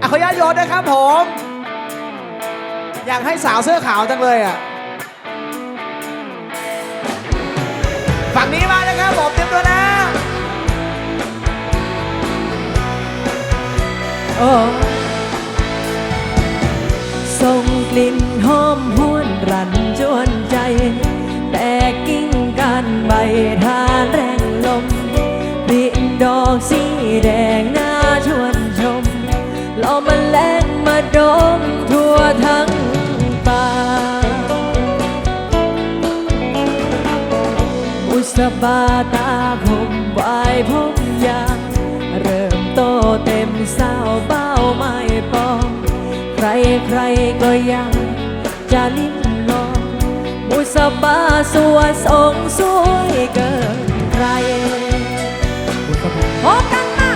อะขออนุญาตโยนนะครับผม อยากให้สาวเสื้อขาวจังเลยอะ ฝั่งนี้มานะครับผมเตรียมตัวนะโอ้ส่งกลิ่นหอมหวนรันจวนใจ แต่กิ่งกันใบทานแรงลมปลิดอกสีแดงน่า มาดมทั่วทั้งป่าอุสบาตาผมวายผมยางเริ่มโตเต็มสาวเบ้าไม่ปอง ใครใครก็ยังจะลิ้มลองอุสบาสวยสงสวยเกินใครพบกันมา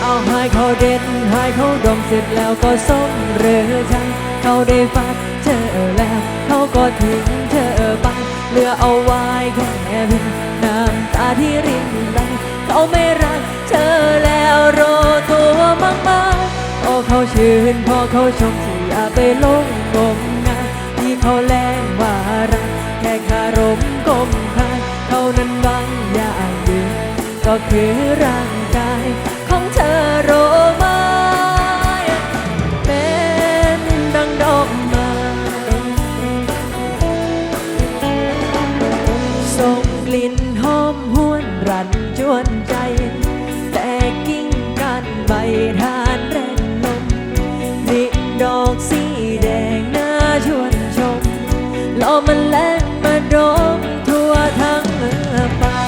เอาให้เขาเด็ด ให้เขาดมเสร็จแล้วก็ส้มเรือชันเขาได้ฟัดเจอแล้ว เขาก็ทิ้งเธอไปเหลือเอาไว้แค่เพียงน้ำตาที่รินไหลเขาไม่รักเธอแล้วรอตัวมากมายโอ้เขาชื่นพอเขาชมที่อย่าไปหลงงมงายที่เขาแลงว่ารักแค่คารมกลมคายเขานั้นหวังอย่างเดียวก็คือร่างก ลอมันแลงมาดมทั่วทั้งป่า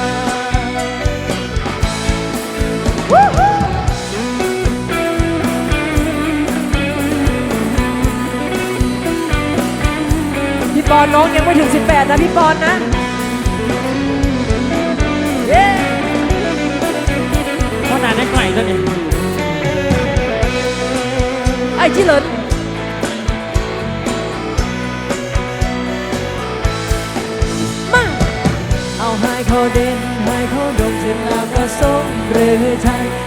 พี่ปอนน้องยังไม่ถึง 18 นะพี่ปอนนะเย้เพราะนานได้ไกลตัวนี้ไอ้ชิเหลิน เอเขาเด่นให้เขาดมเสร็จแล้วก็ส่งเรือไทย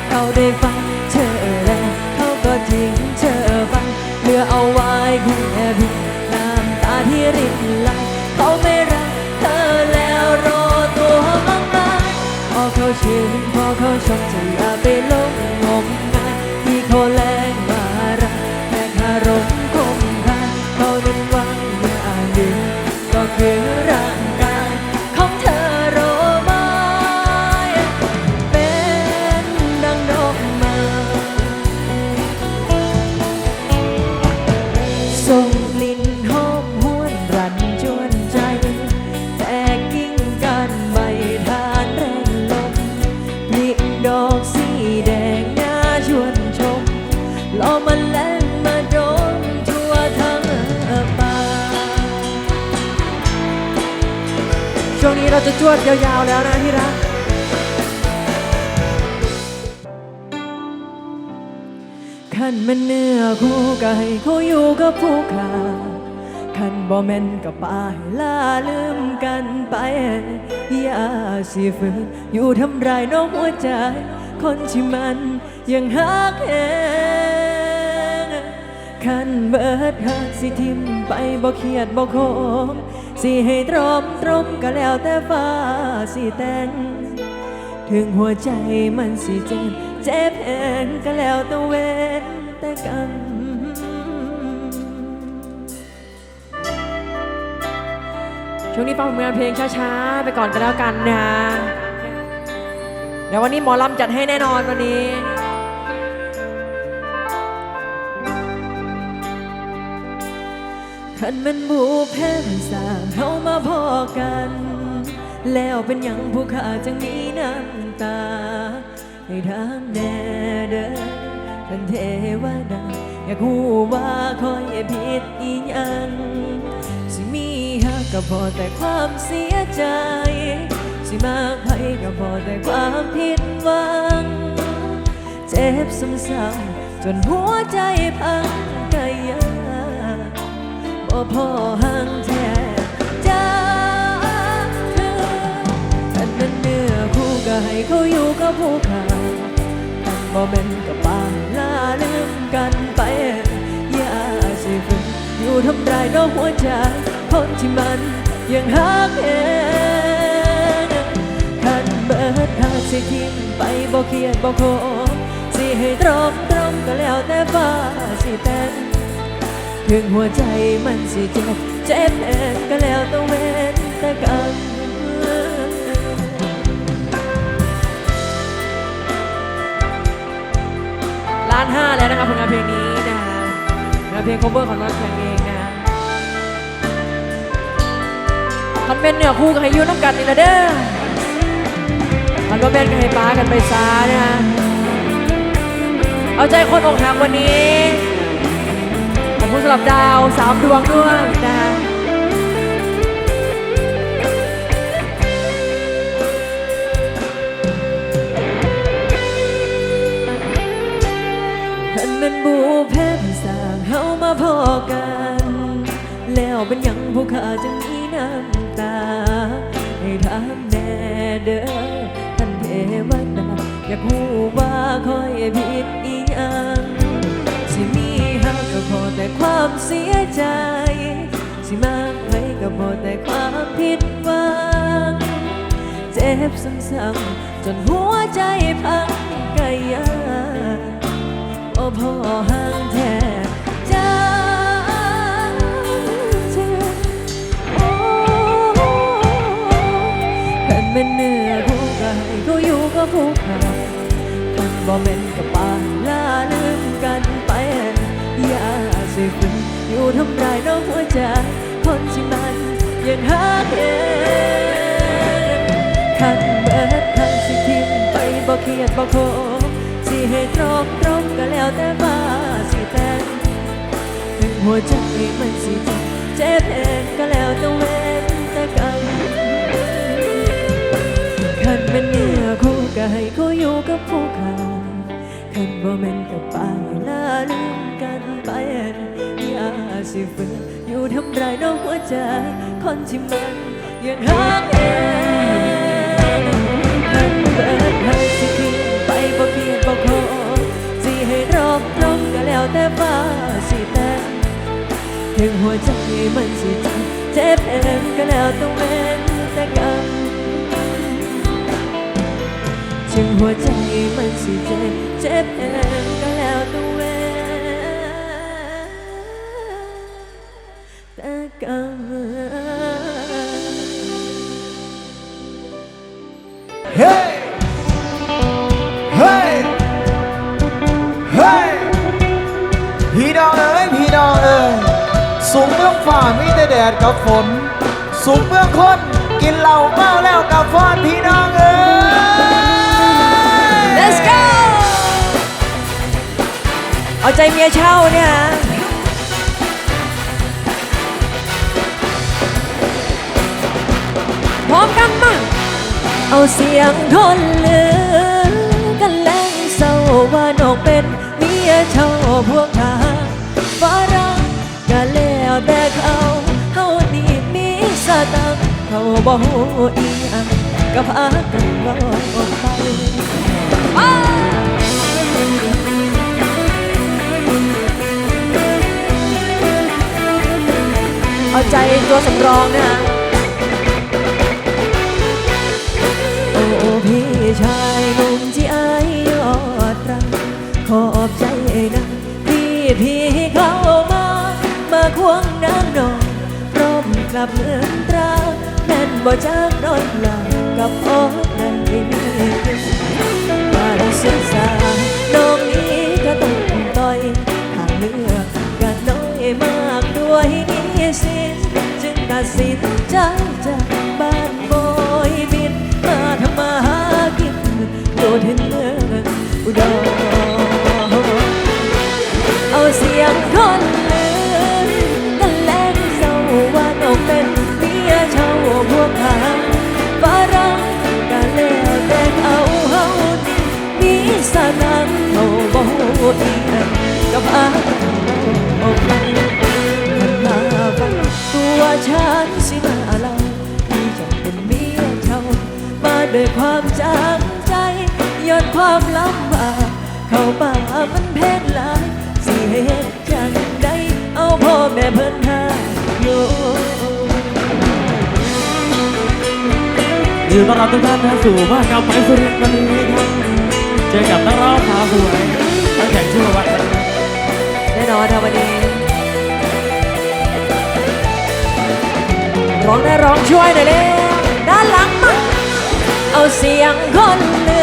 ผู้ขาขันบ่แม่นกับป่าให้ลาลืมกันไปอย่าสิฝืนอยู่ทำร้ายน้องหัวใจ คนที่มันยังหักแหงขันเบิดหักสิทิมไปบ่เครียดบ่โคมสิให้ตรอมตรมก็แล้วแต่ฟ้าสิแต่งถึงหัวใจมันสิเจ็บเจ็บแหงก็แล้วแตัวเวนแต่กัน ช่วงนี้ฟังผลงานเพลงช้าๆ ไปก่อนก็แล้วกันนะ เดี๋ยววันนี้หมอลำจัดให้แน่นอนวันนี้ขันมันบูแพ้มันสร้างเขามาพอกัน แล้วเป็นหยังผู้ขาจังมีน้ำตา ให้ทางแน่เด้อท่านเทวดา อยากรู้ว่าคอยผิดอีหยัง ก็พอแต่ความเสียใจ สิมากไปก็พอแต่ความผิดหวัง เจ็บซ้ำๆจนหัวใจพังกายาบ่พอห่างแท้จากเธออันนั้นเนื้อคู่ก็ให้เขาอยู่กับผู้ขาอันบ่แม่นกับบ้าลาลืมกันไป ทำร้ายน้องหัวใจคนที่มันยังหักเองคันเบิดหากสิทิ้งไปบ่เคียดบ่โคสิให้ตรงตรงก็แล้วแต่ฟ้าสิแต่งถึงหัวใจมันสิเจ็บเจ็บแอนก็แล้วต้องเว้นแต่กันล้านห้าแล้วนะครับผลงานเพลงนี้นะฮะงาน เพลง cover ของน้องแข่งเองนะฮะมันเป็นเนื้อคู่กับให้ยูน้ำกันนี่ละเด้อมันก็เป็นกับให้ป้ากันไปซานะฮะเอาใจคนอกหักวันนี้ขอบคุณสำหรับดาวสามดวงด้วยนะเพิ่นนั้นบูแพ้ พอกัน แล้วเป็นยังผู้ข้าจึงมีน้ำตา ให้ถามแน่เด้อท่านเทวดาอยากรู้ว่าคอยผิดอีหยังสิมีหักก็พอแต่ความเสียใจ สิมากไปก็พอแต่ความผิดหวังเจ็บซ้ำๆจนหัวใจพังกายาโอ้พอห่างแท เพิ่นเป็นเนื้อคู่ก็ให้เขาอยู่ก็คู่เขามันบ่แม่นกับปานลาลืมกันไปอย่าสิฝืนอยู่ทำร้ายน้องหัวใจคนที่มันยังหาเองคันเบิดคันสิทิ้งไปบ่เครียดบ่โคสิให้ตรงตรงก็แล้วแต่ว่าสิแต่งถึงหัวใจมันสิเจ็บเจ็บเองก็แล้วแต้องเว้นแต่กัน ให้เขาอยู่กับผู้ขาคันบ่แม่นกับปาลาลืมกันไปอย่าสิฝืนอยู่ทำร้ายน้องหัวใจคนที่มันยังหักเองคันเบิดให้สิทิ้งไปบ่เพียงบ่ขอสิให้รอบตรงก็แล้วแต่ฟ้าสิแต่งถึงหัวใจมันสิจ็บเจ็บเองก็แล้วต้องเว้นแต่น หัวใจมันสิเจ็บเจ็บเองก็แล้วต้องเว้นแต่กันเฮ้ยเฮ้ยเฮ้ยพี่น้องเอ้ยพี่น้องเอ้ยสูงเมืองฝ่ามีแต่แดดกับฝน สูงเมืองคนกินเหล้าเมาแล้วกับฟอนพี่น้องเอ้ย เอาใจเมียเช่าเนี่ยพร้อมกันมาเอาเสียงทนเหลือกันแล้งเศร้าว่านกเป็นเมียเช่าพวกทาฝรั่งก็แล้วแต่เขาเขานี่มีสตังเขาบอกอีหยังก็พากันบ ใจตัวสำรองนะโอ้พี่ชายหนุ่มที่อายยอดรักขอบใจนะพี่พี่เข้ามา มาควงน้ำนองพร้อมกลับเมืองตราแม่นบ่จากนอนหลับกับอได้มีวันศึกษา ฉันสิมาเล่าที่จะเป็นเมียเช่ามาด้วยความจางใจย้อนความลำบากเข้าป่ามันแพงหลายสิเหตุจังใดเอาพ่อแม่เพิ่นหาอยู่ยินต้อนรับทุกท่านนะสู่บ้านเก่าไปสุรินทร์วันนี้ครับเจอกับนักร้องขาสวยนักแข่งชื่อวัดแน่นอนค่ะวันนี้ ร้องได้ร้องช่วยหน่อยเร็วด้านหลังมาเอาเสียงคนห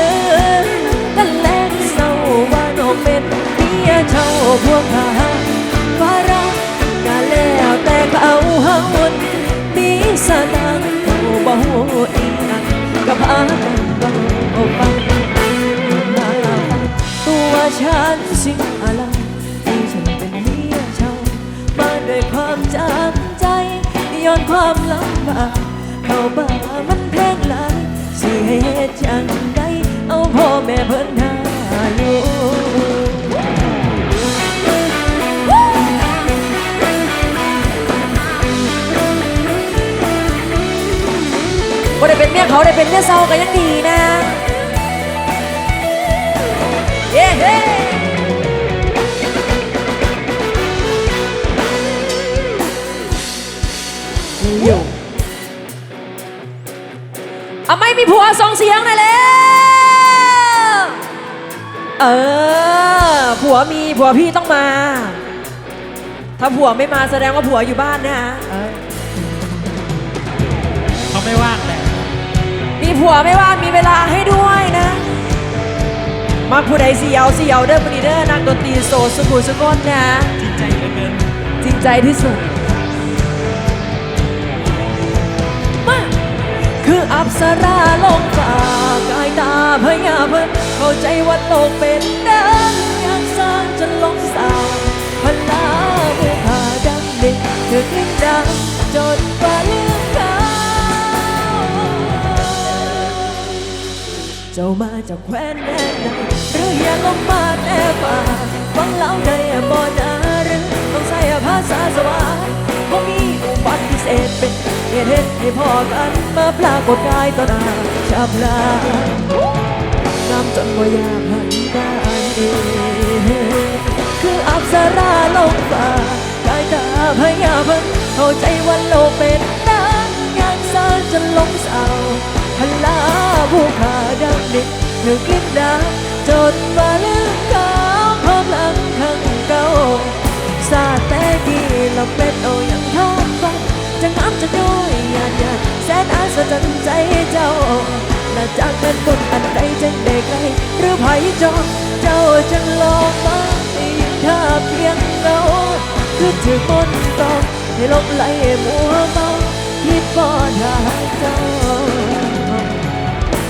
เข้าบ้ามันแพงหลายสิเหตุจังใดเอาพ่อแม่เพิ่นหาลูกบ่ได้เป็นเมียเขาได้เป็นเมียเศร้าก็ยังดีนะเย้ เอาไม่มีผัวส่งเสียงหน่อยแล้วเออผัวมีผัวพี่ต้องมา ถ้าผัวไม่มาแสดงว่าผัวอยู่บ้านนะเออเขาไม่ว่างแต่มีผัวไม่ว่ามีเวลาให้ด้วยนะ มาผู้ใดเสียวเสียวเด้อปนีเด้อนักดนตรีโซสุขุสุกนนะ จริงใจเหลือเกิน จริงใจที่สุด คืออับสราลงป่ากายตาพยาเพิ่นเข้าใจว่าโลกเป็นดังอยากสร้างจนลงสาวพลาผู้พาดังเด็กถึงลิ้นดังจนกว่าเรื่องเขาเจ้ามาจากแคว้นแดนใดหรืออย่าลงมาแน่ป่าฟังเล่าได้บ่นาหรือต้องใช้ภาษาสวรรค์ เป็นให้พ่อกันมาปรากฏกายต่อหน้าชาพลางามจนบ่อยากหันได้คืออับสราลงป่ากายตาพยาเพิ่นเข้าใจว่าโลกเป็นดังอยากสร้างจนลงเศร้าพลาผู้ขาดังดิหนึ่งกินดาจนมาลืมกาวพร้อมหลังข้งเก่าซาแต่ดีเราเป็นเออยัง จะงามจะด้วยยานยานแสนอาสจรรย์ใจเจ้าและจากเป็นบุญอันใดจึงได้ไกลหรือไผ่จอเจ้าจึงลองมาให้ถ้าเพียงเราคือถือมนต์ตองให้ลบไหลมัวเมาที่ป้อนหาเจ้า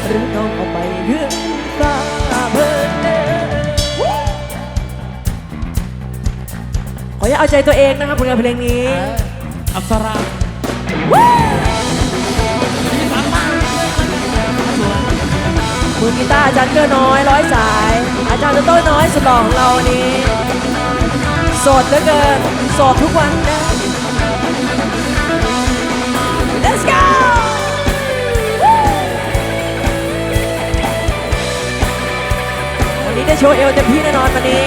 หรือน้องเอาไปขึ้นฟ้าเพิ่นเด้อขออย่าเอาใจตัวเองนะครับผลงานเพลงนี้ อัปสรา มือกีตาร์อาจารย์เกื้อน้อยร้อยสาย อาจารย์ต้นน้อยสุดหล่อของเราวันนี้โสดเหลือเกินโสดทุกวันนะ Let's go วันนี้ได้โชว์เอวเต็มที่แน่นอนวันนี้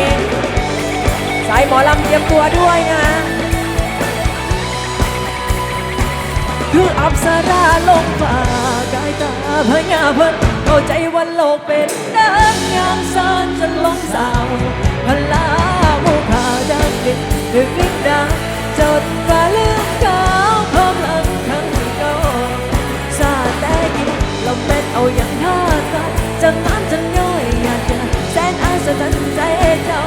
สายหมอลำเตรียมตัวด้วยนะ คืออับสาราลงป่ากายตาพญาเพิ่นเข้าใจว่าโลกเป็นดังยามสานจนลงสาวพลาโมคาดังดินดึกลิ้นดังจดว่าลืมเก่าพร้อมหลังทั้งเก่าซาแต่กินเราเป็นเอาอย่างท่าตาจะงามจะย่อยอยากจะแสนอาสจันใจเจ้า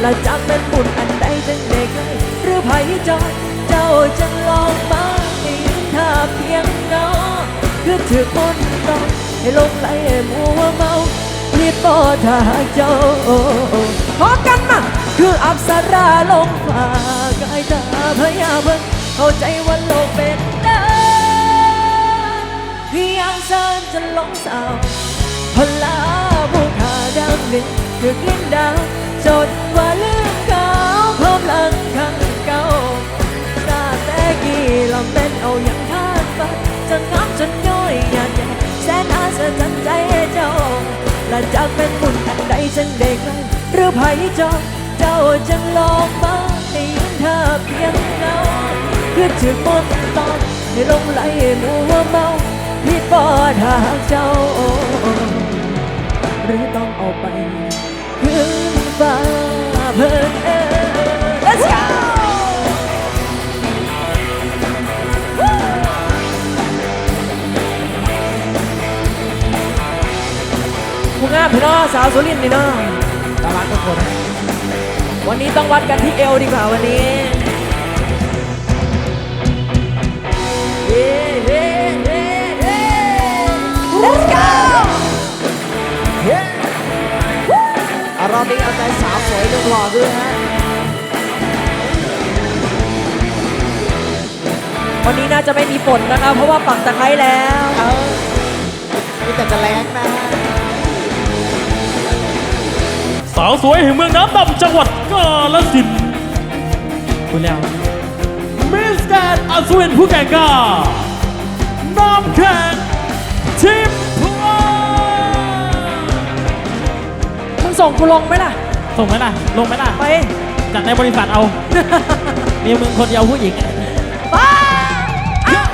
และจากเป็นบุญอันใดจึงเด็กไกลหรือไผ่จอดเจ้าจะลองมา เพียงเงาคือถือคนต้องให้ลงไหลมัวเมาเรียบปอถ้าเจ้าพอกันมาคืออับสาราลงฟ้ากายตาพยาเพิ่งเข้าใจว่าโลกเป็นได้เพียงเส้นจะลงสาวพลาผู้ขาดังหนึ่งคือกินดาวาสจันใจเจ้ากเป็นบุญอันใดจึงเด็กไกลไผ่จอเจ้าจังลองมาให้ยืนท่าเพียงเงาคือถึงมนตอนให้ลงไหลมัวเมาพี่ปอดหากเจ้า หรือต้องเอาไปขึ้นฟ้าเพิ่นเออ Let's go าพี่น้องสาวสุรินทร์นี่เนาะตารักทุกคน วันนี้ต้องวัดกันที่เอวดีกว่าวันนี้เฮ้เฮ้เฮ้เฮ้ Let's go เฮ้รอบนี้เอาใจสาวสวยหนุ่มหล่อด้วยฮะวันนี้น่าจะไม่มีฝนนะคะเพราะว่าปักตะไคร้แล้ว เออมีแต่จะแรงนะาวสวยแห่งเมืองน้ำดำจังหวัดกาฬสินธุ์คุณแล้วมิสแกรนด์อัศวินผู้แก่กล้าน้ำแข็งทิพย์พลามึงส่งกูลงไหมล่ะ ส่งไหมล่ะ ลงไหมล่ะ ไปจัดในบริษัทเอา มีมึงคนเดียวผู้หญิงไปอ้าว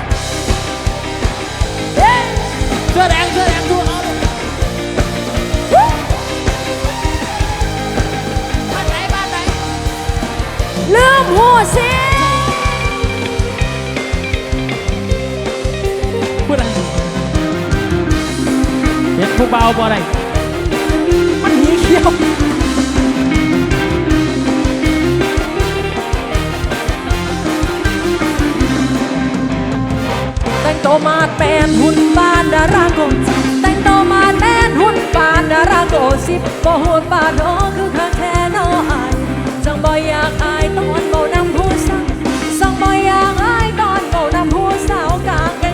เย้เสื้อแดง หัวสิพูดอะไรเห็นผู้เบาบ่อะไรมันหีเขียวแต่งตัวมาดแปนหุ่นปานดาราโกแต่งตัวมาดแปนหุ่นปานดาราโกสิบบ่หุ่นปานโอคือข้างแค่นออายจัง บ่อยากอายตอนเบานำผู้สาวสังบ่อยากอายตอนเบานำผู้สาวกาง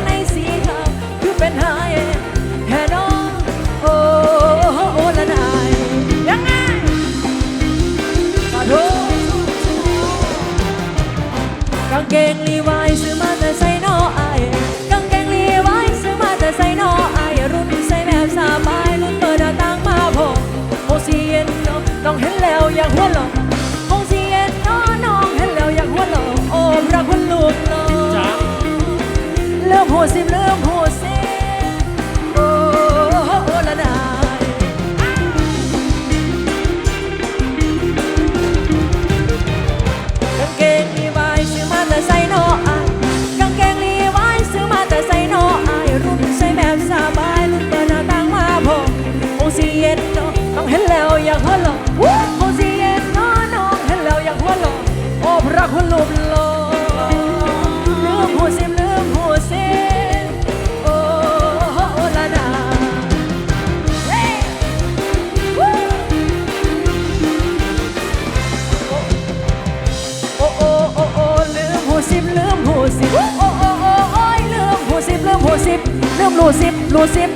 ลืมรูสิบรูสิบ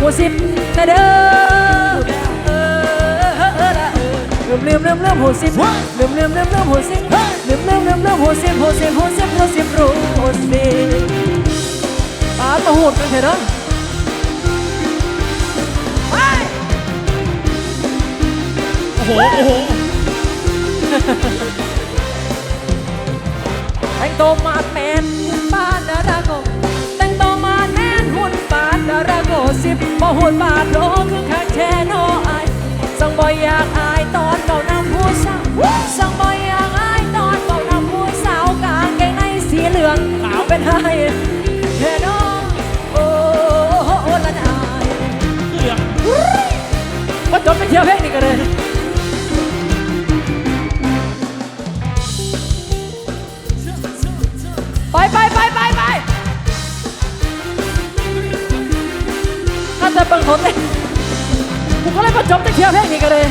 หูสิบนะเด้อเออเออเออละเออลืมลืมลืมลืมหูสิบลืมลืมลืมลืมหูสิบลืมลืมลืมลืมหูสิบหูสิบหูสิบรูสิบรูสิบป้ามาหูดกันเถอะเนาะไปโอ้โหโอ้โหแต่งตัวมาดแมนหุ่นปานดา สิบบ่หุ่นปานโลคือคักแค่นออายสังบ่อยากอายตอนเบานำผู้สาวสังบ่อยากอายตอนเบานำผู้สาวกางเกงในสีเหลืองขาวเป็นไฮแค่นอโอ้โอ้ละนายเหลืองว่าจบไปเที่ยวเพลงนี้กันเลย เบิ่งเขาเต้นกูก็เลยมาจบไปเที่ยวเพลงนี้กันเลย